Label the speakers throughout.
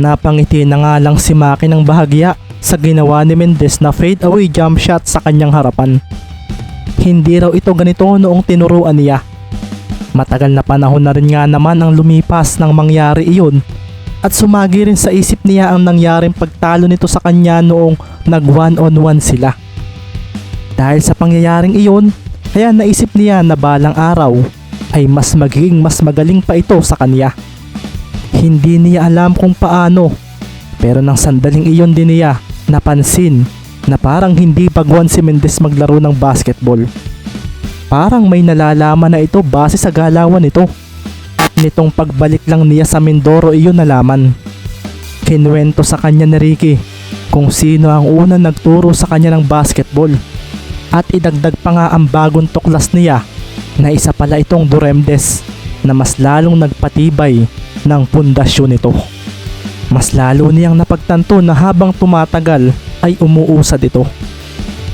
Speaker 1: Napangiti na nga lang si Maki ng bahagya sa ginawa ni Mendez na fade away jump shot sa kanyang harapan. Hindi raw ito ganito noong tinuruan niya. Matagal na panahon na rin nga naman ang lumipas nang mangyari iyon at sumagi rin sa isip niya ang nangyaring pagtalo nito sa kanya noong nag one on one sila. Dahil sa pangyayaring iyon, kaya naisip niya na balang araw ay mas magiging mas magaling pa ito sa kanya. Hindi niya alam kung paano pero nang sandaling iyon din niya napansin na parang hindi bagwan si Mendez maglaro ng basketball. Parang may nalalaman na ito base sa galawan nito. Nitong pagbalik lang niya sa Mindoro iyon nalaman. Kinuwento sa kanya ni Ricky kung sino ang unang nagturo sa kanya ng basketball. At idagdag pa nga ang bagong tuklas niya na isa pala itong Duremdes na mas lalong nagpatibay ng pundasyon nito. Mas lalo niyang napagtanto na habang tumatagal ay umuusad ito.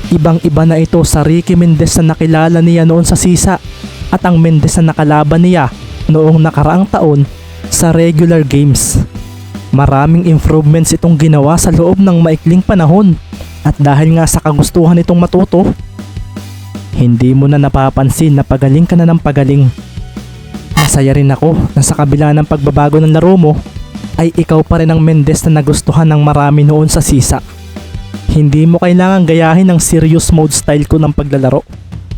Speaker 1: Ibang iba na ito sa Ricky Mendez na nakilala niya noon sa Sisa at ang Mendez na nakalaban niya noong nakaraang taon sa regular games. Maraming improvements itong ginawa sa loob ng maikling panahon at dahil nga sa kagustuhan itong matuto, hindi mo na napapansin na pagaling ka na ng pagaling. Masaya rin ako na sa kabila ng pagbabago ng laro mo, ay ikaw pa rin ang Mendez na nagustuhan ng marami noon sa sisa. Hindi mo kailangan gayahin ang serious mode style ko ng paglalaro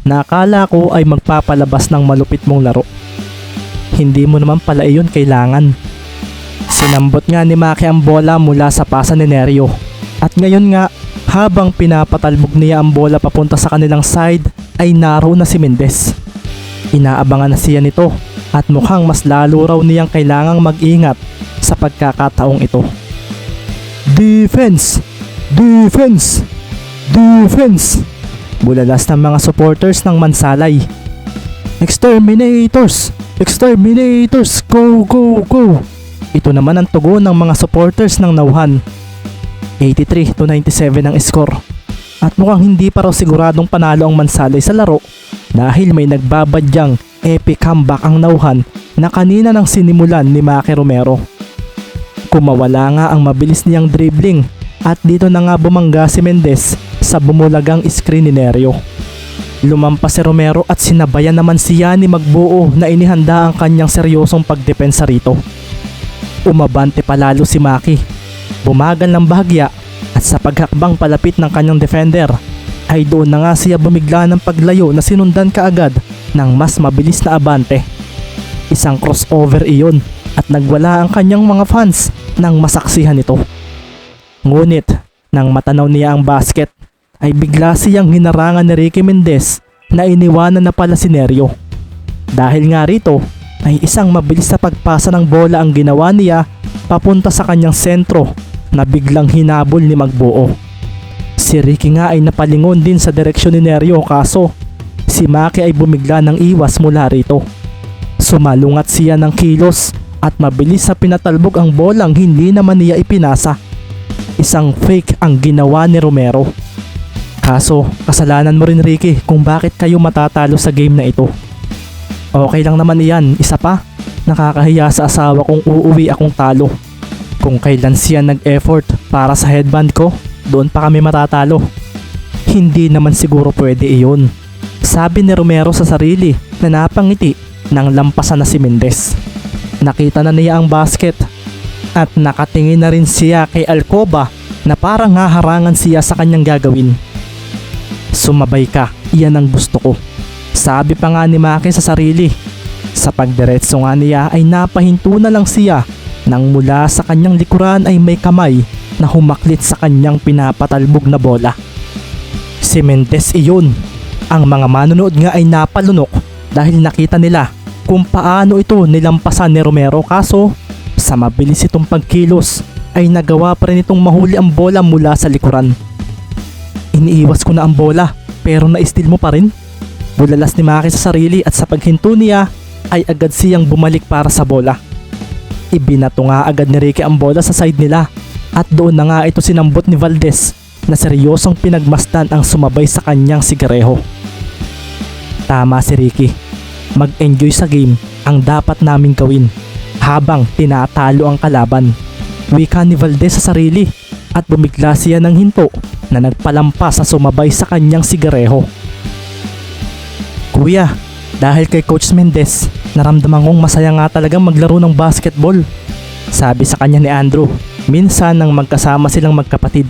Speaker 1: na akala ko ay magpapalabas ng malupit mong laro. Hindi mo naman pala iyon kailangan. Sinambot nga ni Maki ang bola mula sa pasa ni Nerio. At ngayon nga, habang pinapatalbog niya ang bola papunta sa kanilang side, ay naroon na si Mendez. Inaabangan na siya nito at mukhang mas lalo raw niyang kailangang mag-ingat sa pagkakataong ito. Defense! Defense! Defense! Bulalas ng mga supporters ng Mansalay. Exterminators! Exterminators! Go, go, go! Ito naman ang tugon ng mga supporters ng Nauhan. 83 to 97 ang score. At mukhang hindi pa raw siguradong panalo ang Mansalay sa laro dahil may nagbabadyang epic comeback ang Nauhan na kanina nang sinimulan ni Maki Romero. Kumawala nga ang mabilis niyang dribbling at dito na nga bumangga si Mendez sa bumulagang screen ni Nerio. Lumampas si Romero at sinabayan naman siya ni Magbuo na inihanda ang kanyang seryosong pagdepensa rito. Umabante palalo si Maki. Bumagal ng bahagya at sa paghakbang palapit ng kanyang defender ay doon na nga siya bumigla ng paglayo na sinundan kaagad ng mas mabilis na abante. Isang crossover iyon at nagwala ang kanyang mga fans nang masaksihan ito. Ngunit nang matanaw niya ang basket ay bigla siyang hinarangan ni Ricky Mendez na iniwanan na pala si Nerio. Dahil nga rito ay isang mabilis na pagpasa ng bola ang ginawa niya papunta sa kanyang sentro na biglang hinabol ni Magbuo. Si Ricky nga ay napalingon din sa direksyon ni Nerio kaso si Maki ay bumigla ng iwas mula rito. Sumalungat siya ng kilos at mabilis sa pinatalbog ang bolang hindi naman niya ipinasa. Isang fake ang ginawa ni Romero. Kaso, kasalanan mo rin Ricky kung bakit kayo matatalo sa game na ito. Okay lang naman iyan, isa pa. Nakakahiya sa asawa kung uuwi akong talo. Kung kailan siya nag-effort para sa headband ko, doon pa kami matatalo. Hindi naman siguro pwede iyon. Sabi ni Romero sa sarili na napangiti nang lampasan na si Mendez. Nakita na niya ang basket at nakatingin na rin siya kay Alcoba na parang haharangan siya sa kanyang gagawin. Sumabay ka, iyan ang gusto ko. Sabi pa nga ni Maki sa sarili. Sa pagdiretso nga niya ay napahinto na lang siya nang mula sa kanyang likuran ay may kamay na humaklit sa kanyang pinapatalbog na bola. Si Mendez iyon. Ang mga manonood nga ay napalunok dahil nakita nila kung paano ito nilampasan ni Romero kaso sa mabilis itong pagkilos ay nagawa pa rin itong mahuli ang bola mula sa likuran. Iniiwas ko na ang bola pero na-steal mo pa rin. Bulalas ni Maki sa sarili at sa paghinto niya ay agad siyang bumalik para sa bola. Ibinato nga agad ni Ricky ang bola sa side nila at doon na nga ito sinambot ni Valdez na seryosong pinagmasdan ang sumabay sa kanyang sigareho. Tama si Ricky. Mag-enjoy sa game ang dapat naming gawin habang tinatalo ang kalaban. Wika ni Valdez sa sarili at bumigla siya ng hinto na nagpalampas sa sumabay sa kanyang sigareho. Kuya, dahil kay Coach Mendez, naramdaman kong masaya nga talagang maglaro ng basketball. Sabi sa kanya ni Andrew, minsan nang magkasama silang magkapatid.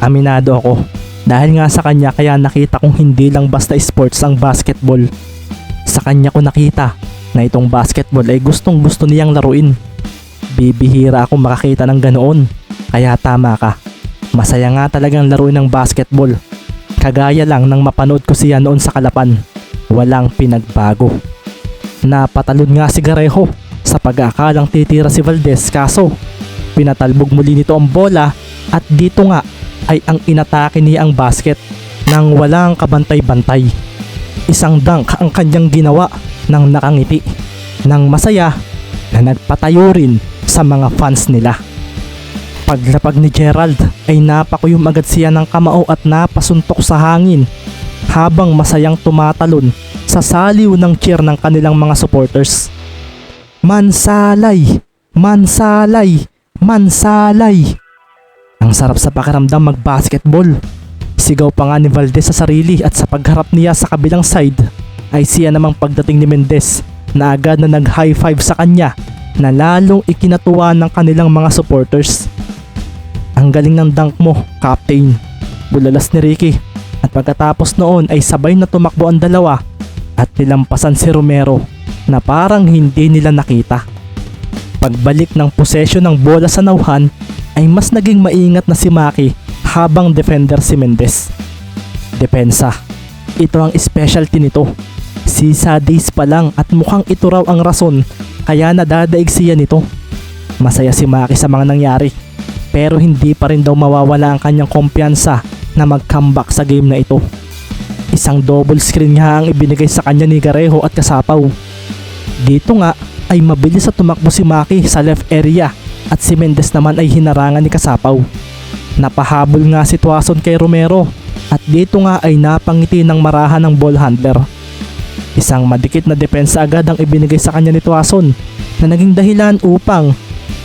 Speaker 1: Aminado ako, dahil nga sa kanya kaya nakita kong hindi lang basta sports ang basketball. Sa kanya ko nakita na itong basketball ay gustong gusto niyang laruin. Bibihira akong makakita ng ganoon, kaya tama ka. Masaya nga talagang laruin ng basketball. Kagaya lang nang mapanood ko siya noon sa Kalapan. Walang pinagbago. Napatalon nga si Garejo sa pag-aakalang titira si Valdez kaso pinatalbog muli nito ang bola at dito nga ay ang inatake niya ang basket nang walang kabantay-bantay. Isang dunk ang kanyang ginawa nang nakangiti nang masaya na nagpatayo rin sa mga fans nila. Paglapag ni Gerald ay napakuyom agad siya ng kamao at napasuntok sa hangin habang masayang tumatalon sa saliw ng cheer ng kanilang mga supporters. Mansalay! Mansalay! Mansalay! Ang sarap sa pakiramdam mag-basketball. Sigaw pa nga ni Valdez sa sarili at sa pagharap niya sa kabilang side ay siya namang pagdating ni Mendez na agad na nag-high five sa kanya na lalong ikinatuwa ng kanilang mga supporters. Ang galing ng dunk mo, Captain. Bulalas ni Ricky at pagkatapos noon ay sabay na tumakbo ang dalawa at nilampasan si Romero na parang hindi nila nakita. Pagbalik ng posesyon ng bola sa nauhan ay mas naging maingat na si Maki habang defender si Mendez. Depensa. Ito ang specialty nito. Si Sadis pa lang at mukhang ito raw ang rason kaya nadadaig siya nito. Masaya si Maki sa mga nangyari pero hindi pa rin daw mawawala ang kanyang kumpiyansa na mag-comeback sa game na ito. Isang double screen nga ang ibinigay sa kanya ni Garejo at Kasapaw. Dito nga ay mabilis sa tumakbo si Maki sa left area at si Mendez naman ay hinarangan ni Kasapaw. Napahabol nga si Tuason kay Romero at dito nga ay napangiti ng marahan ng ball handler. Isang madikit na depensa agad ang ibinigay sa kanya ni Tuason na naging dahilan upang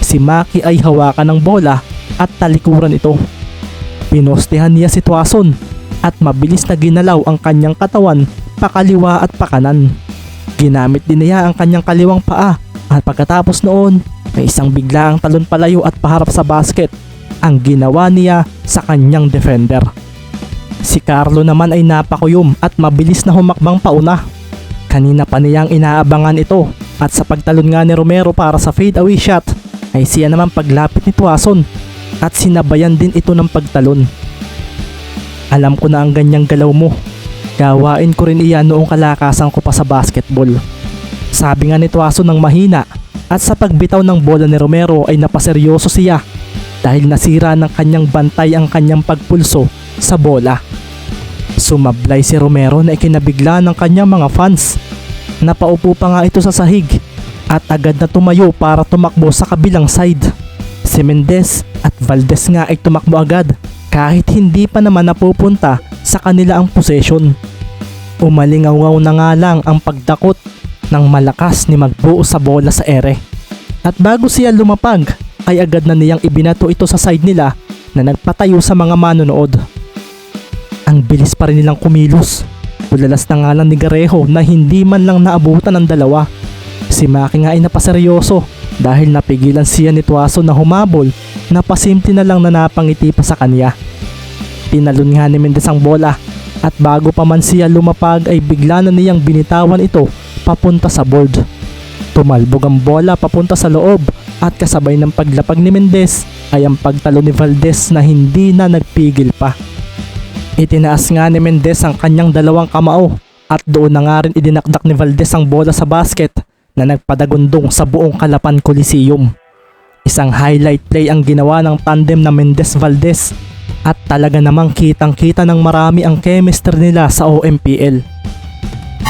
Speaker 1: si Maki ay hawakan ng bola at talikuran ito. Pinostehan niya si Tuason at mabilis na ginalaw ang kanyang katawan pakaliwa at pakanan. Ginamit din niya ang kanyang kaliwang paa at pagkatapos noon may isang biglaang talon palayo at paharap sa basket ang ginawa niya sa kanyang defender. Si Carlo naman ay napakuyom at mabilis na humakbang pauna. Kanina pa niyang inaabangan ito at sa pagtalon nga ni Romero para sa fade away shot ay siya naman paglapit ni Tuason at sinabayan din ito ng pagtalon. Alam ko na ang ganyang galaw mo. Gawain ko rin iyan noong kalakasan ko pa sa basketball. Sabi nga ni Tuason ng mahina at sa pagbitaw ng bola ni Romero ay napaseryoso siya dahil nasira ng kanyang bantay ang kanyang pagpulso sa bola. Sumablay si Romero na ikinabigla ng kanyang mga fans. Napaupo pa nga ito sa sahig at agad na tumayo para tumakbo sa kabilang side. Si Mendez at Valdez nga ay tumakbo agad kahit hindi pa naman napupunta sa kanila ang possession. Umalingaw na nga lang ang pagdakot ng malakas ni magbuo sa bola sa ere. At bago siya lumapag ay agad na niyang ibinato ito sa side nila na nagpatayo sa mga manonood. Ang bilis pa rin nilang kumilos. Bulalas na nga lang ni Garejo na hindi man lang naabutan ng dalawa. Si Maki nga ay napaseryoso dahil napigilan siya ni Tuaso na humabol na pasimti na lang na napangiti pa sa kanya. Tinalon nga ni Mendez ang bola at bago pa man siya lumapag ay bigla na niyang binitawan ito papunta sa board. Tumalbog ang bola papunta sa loob at kasabay ng paglapag ni Mendez ay ang pagtalo ni Valdez na hindi na nagpigil pa. Itinaas nga ni Mendez ang kanyang dalawang kamao at doon na nga rin idinakdak ni Valdez ang bola sa basket na nagpadagundong sa buong Kalapan Coliseum. Isang highlight play ang ginawa ng tandem na Mendez Valdez at talaga namang kitang kita ng marami ang chemistry nila sa OMPL.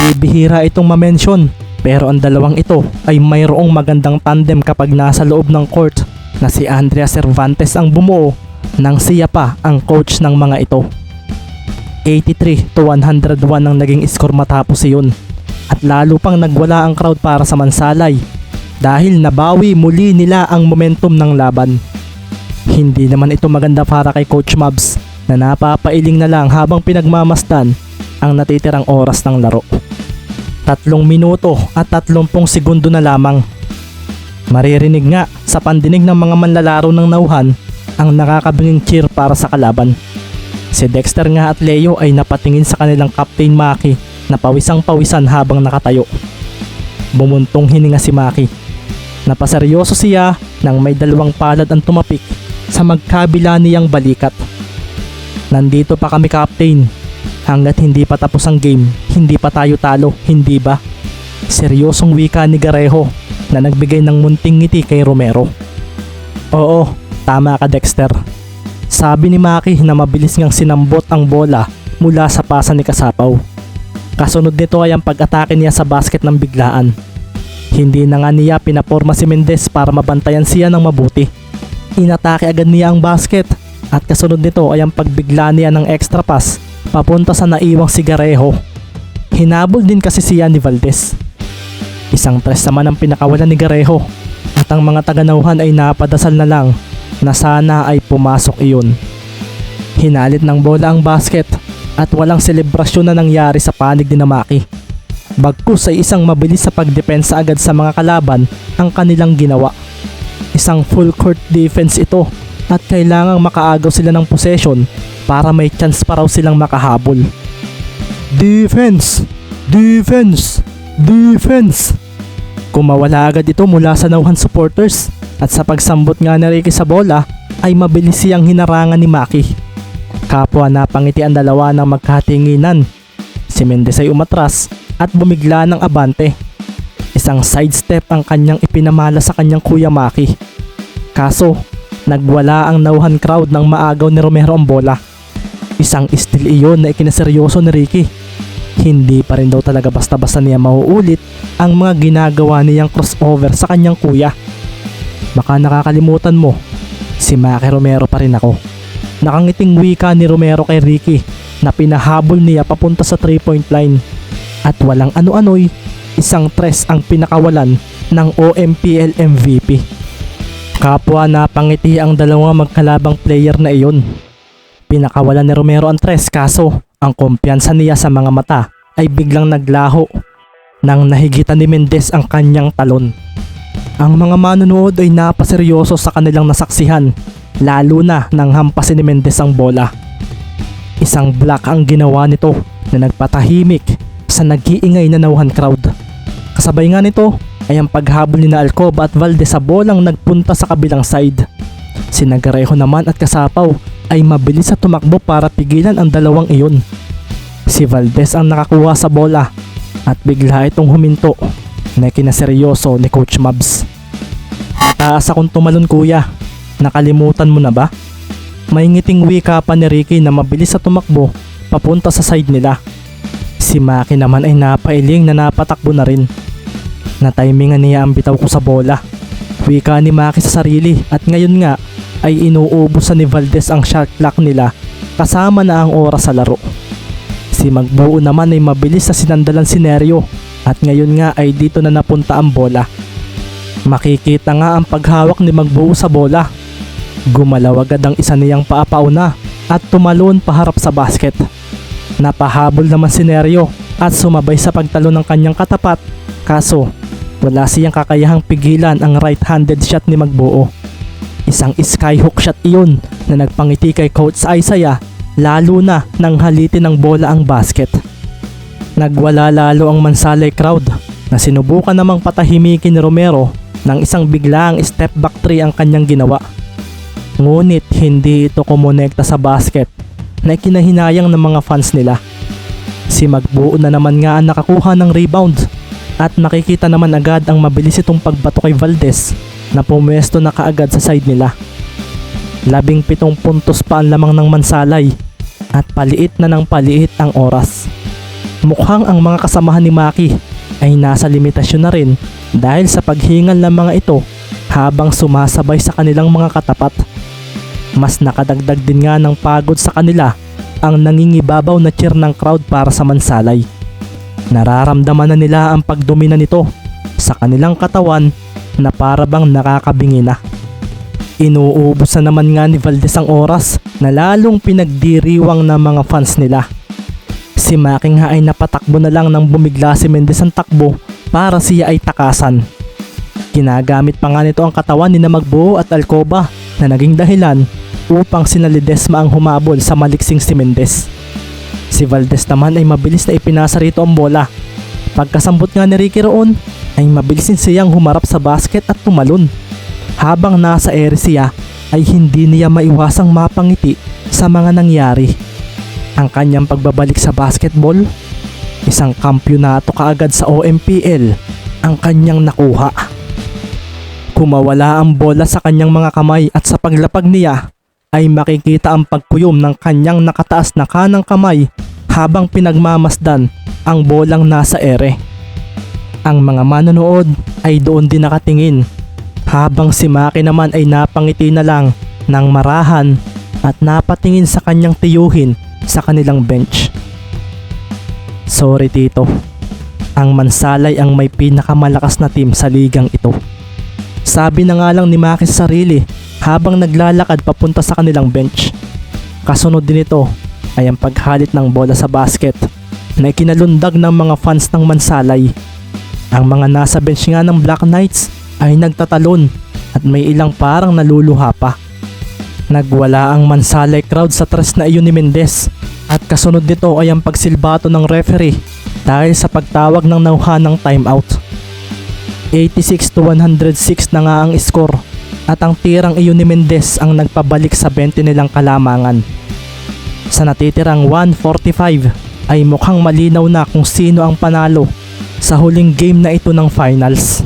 Speaker 1: Bibihira itong mamention pero ang dalawang ito ay mayroong magandang tandem kapag nasa loob ng court na si Andrea Cervantes ang bumuo nang siya pa ang coach ng mga ito. 83 to 101 ang naging score matapos iyon at lalo pang nagwala ang crowd para sa Mansalay dahil nabawi muli nila ang momentum ng laban. Hindi naman ito maganda para kay Coach Mabs na napapailing na lang habang pinagmamasdan ang natitirang oras ng laro. Tatlong minuto at tatlumpong segundo na lamang. Maririnig nga sa pandinig ng mga manlalaro ng nauhan ang nakakabinging cheer para sa kalaban. Si Dexter nga at Leo ay napatingin sa kanilang Captain Maki na pawisang pawisan habang nakatayo. Bumuntong hininga si Maki. Napaseryoso siya nang may dalawang palad ang tumapik sa magkabila niyang balikat. Nandito pa kami Captain. Hanggat hindi pa tapos ang game, hindi pa tayo talo, hindi ba? Seryosong wika ni Garejo na nagbigay ng munting ngiti kay Romero. Oo, tama ka Dexter. Sabi ni Maki na mabilis ngang sinambot ang bola mula sa pasa ni Kasapaw. Kasunod nito ay ang pag-atake niya sa basket ng biglaan. Hindi na nga niya pinaporma si Mendez para mabantayan siya ng mabuti. Inatake agad niya ang basket at kasunod nito ay ang pagbigla niya ng extra pass papunta sa naiwang sigareho. Hinabol din kasi siya ni Valdez. Isang tres naman ang pinakawalan ni Garejo at ang mga taganauhan ay napadasal na lang na sana ay pumasok iyon. Hinalit ng bola ang basket at walang selebrasyon na nangyari sa panig ni Namaki. Bagkus ay isang mabilis sa pagdepensa agad sa mga kalaban ang kanilang ginawa. Isang full court defense ito at kailangang makaagaw sila ng possession para may chance pa raw silang makahabol. Defense! Defense! Defense! Kumawala agad ito mula sa nauhan supporters at sa pagsambot nga ni Ricky sa bola ay mabilis siyang hinarangan ni Maki. Kapwa napangiti ang dalawa ng magkatinginan. Si Mendez ay umatras at bumigla ng abante. Isang sidestep ang kanyang ipinamala sa kanyang kuya Maki. Kaso, nagwala ang nauhan crowd nang maagaw ni Romero ang bola. Isang steal iyon na ikinaseryoso ni Ricky. Hindi pa rin daw talaga basta-basta niya mauulit ang mga ginagawa niyang crossover sa kanyang kuya. Baka nakakalimutan mo, si Maki Romero pa rin ako. Nakangiting wika ni Romero kay Ricky na pinahabol niya papunta sa 3-point line. At walang ano-ano'y, isang tres ang pinakawalan ng OMPL MVP. Kapwa napangiti ang dalawang magkalabang player na iyon. Pinakawalan ni Romero ang tres kaso ang kumpiyansa niya sa mga mata ay biglang naglaho nang nahigitan ni Mendez ang kanyang talon. Ang mga manonood ay napaseryoso sa kanilang nasaksihan lalo na nang hampasin ni Mendez ang bola. Isang block ang ginawa nito na nagpatahimik sa nag-iingay na nauhan crowd. Kasabay nga nito ay ang paghabol ni na Alcoba at Valdez sa bolang nagpunta sa kabilang side. Sinagareho naman at kasapaw ay mabilis sa tumakbo para pigilan ang dalawang iyon. Si Valdez ang nakakuha sa bola at bigla itong huminto na kinaseryoso ni Coach Mabs. Mataas akong tumalon kuya, nakalimutan mo na ba? May ngiting wika pa ni Ricky na mabilis sa tumakbo papunta sa side nila. Si Maki naman ay napailing na napatakbo na rin. Natimingan niya ang bitaw ko sa bola. Wika ni Maki sa sarili at ngayon nga ay inuubusan ni Valdez ang shot clock nila kasama na ang oras sa laro. Si Magbuo naman ay mabilis sa sinandalan si Neryo at ngayon nga ay dito na napunta ang bola. Makikita nga ang paghawak ni Magbuo sa bola. Gumalaw agad ang isa niyang paapauna at tumalon paharap sa basket. Napahabol naman si Neryo at sumabay sa pagtalo ng kanyang katapat kaso wala siyang kakayahang pigilan ang right-handed shot ni Magbuo. Isang skyhook shot iyon na nagpangiti kay Coach Isaiah lalo na nang halitin ng bola ang basket. Nagwala lalo ang Mansalay crowd na sinubukan namang patahimikin ni Romero nang isang biglaang step back three ang kanyang ginawa. Ngunit hindi ito kumonekta sa basket na ikinahinayang ng mga fans nila. Si Magbuo na naman nga ang nakakuha ng rebound at nakikita naman agad ang mabilis itong pagbato kay Valdez na pumwesto na kaagad sa side nila. Labing pitong puntos pa ang lamang ng mansalay at paliit na ng paliit ang oras. Mukhang ang mga kasamahan ni Maki ay nasa limitasyon na rin dahil sa paghingal ng mga ito habang sumasabay sa kanilang mga katapat. Mas nakadagdag din nga ng pagod sa kanila ang nangingibabaw na cheer ng crowd para sa mansalay. Nararamdaman na nila ang pagdomina nito sa kanilang katawan na para bang nakakabingi na. Inuubos na naman nga ni Valdez ang oras na lalong pinagdiriwang ng mga fans nila. Si Maki nga ay napatakbo na lang nang bumigla si Mendez ang takbo para siya ay takasan. Ginagamit pa nga nito ang katawan ni na Magbuo at Alcoba na naging dahilan upang sina Ledesma ang humabol sa maliksing si Mendez. Si Valdez naman ay mabilis na ipinasa rito ang bola. Pagkasambot nga ni Ricky roon, ay mabilis din siyang humarap sa basket at tumalon. Habang nasa ere siya, ay hindi niya maiwasang mapangiti sa mga nangyari. Ang kanyang pagbabalik sa basketball, isang kampyonato kaagad sa OMPL ang kanyang nakuha. Kumawala ang bola sa kanyang mga kamay at sa paglapag niya ay makikita ang pagkuyom ng kanyang nakataas na kanang kamay habang pinagmamasdan ang bolang nasa ere. Ang mga manonood ay doon din nakatingin habang si Maki naman ay napangiti na lang ng marahan at napatingin sa kanyang tiyuhin sa kanilang bench. Sorry tito, ang Mansalay ang may pinakamalakas na team sa ligang ito. Sabi na nga lang ni Maki sa sarili habang naglalakad papunta sa kanilang bench. Kasunod din ito ay ang paghalit ng bola sa basket na ikinalundag ng mga fans ng Mansalay. Ang mga nasa bench nga ng Black Knights ay nagtatalon at may ilang parang naluluha pa. Nagwala ang Mansalay crowd sa tres na iyon ni Mendez at kasunod nito ay ang pagsilbato ng referee dahil sa pagtawag ng nauha ng timeout. 86 to 106 na nga ang score at ang tirang iyon ni Mendez ang nagpabalik sa 20 nilang kalamangan. Sa natitirang 145 ay mukhang malinaw na kung sino ang panalo sa huling game na ito ng finals.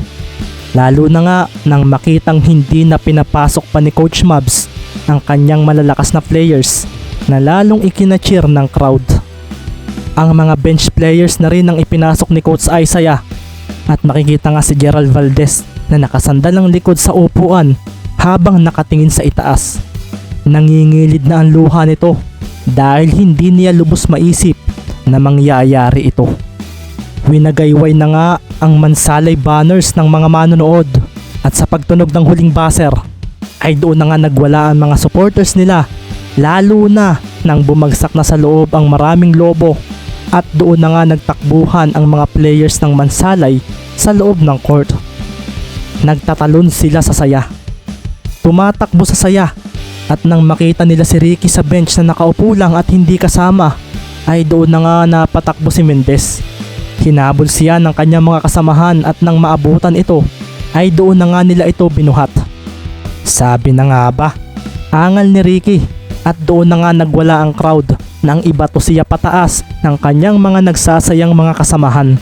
Speaker 1: Lalo na nga nang makitang hindi na pinapasok pa ni Coach Mabs ang kanyang malalakas na players na lalong ikinacheer ng crowd. Ang mga bench players na rin ang ipinasok ni Coach Isaiah at makikita nga si Gerald Valdez na nakasandal ang likod sa upuan habang nakatingin sa itaas. Nangingilid na ang luha nito dahil hindi niya lubos maisip na mangyayari ito. Winagayway na nga ang mansalay banners ng mga manonood at sa pagtunog ng huling baser ay doon na nga nagwala ang mga supporters nila lalo na nang bumagsak na sa loob ang maraming lobo at doon na nga nagtakbuhan ang mga players ng mansalay sa loob ng court. Nagtatalon sila sa saya. Tumatakbo sa saya at nang makita nila si Ricky sa bench na nakaupo lang at hindi kasama ay doon na nga napatakbo si Mendez. Hinabol siya ng kanyang mga kasamahan at nang maabutan ito ay doon na nga nila ito binuhat. Sabi na nga ba, angal ni Ricky at doon na nga nagwala ang crowd nang ibato siya pataas ng kanyang mga nagsasayang mga kasamahan.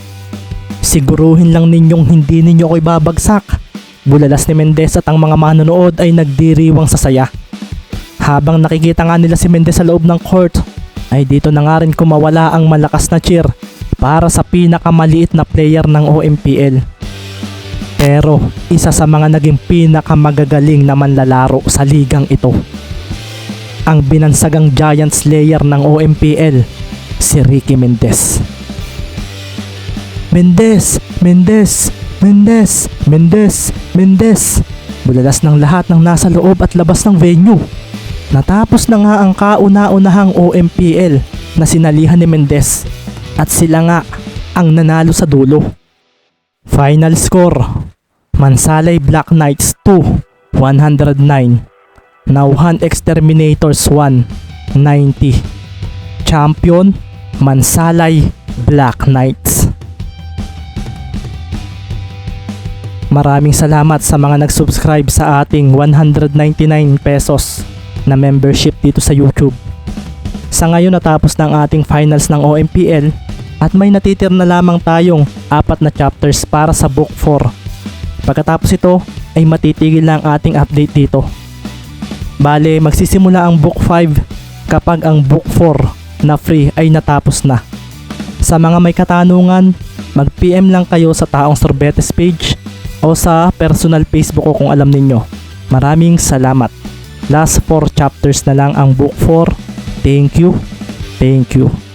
Speaker 1: Siguruhin lang ninyong hindi ninyo ako ibabagsak. Bulalas ni Mendez at ang mga manonood ay nagdiriwang sa saya. Habang nakikita nga nila si Mendez sa loob ng court, ay dito na nga rin kumawala ang malakas na cheer para sa pinakamaliit na player ng OMPL. Pero isa sa mga naging pinakamagagaling na manlalaro sa ligang ito. Ang binansagang giant slayer ng OMPL, si Ricky Mendez. Mendez! Mendez! Mendez! Mendez! Mendez! Bulalas ng lahat ng nasa loob at labas ng venue. Natapos na nga ang kauna-unahang OMPL na sinalihan ni Mendez at sila nga ang nanalo sa dulo. Final score Mansalay Black Knights 2 109 Nauhan Exterminators 1 90 Champion Mansalay Black Knights Maraming salamat sa mga nag-subscribe sa ating 199 pesos na membership dito sa YouTube. Sa ngayon natapos na ang ating finals ng OMPL at may natitir na lamang tayong apat na chapters para sa book 4. Pagkatapos ito ay matitigil na ang ating update dito. Bale, magsisimula ang book 5 kapag ang book 4 na free ay natapos na. Sa mga may katanungan, mag-PM lang kayo sa taong sorbetes page o sa personal Facebook ko kung alam ninyo. Maraming salamat. Last 4 chapters na lang ang book 4. Thank you. Thank you.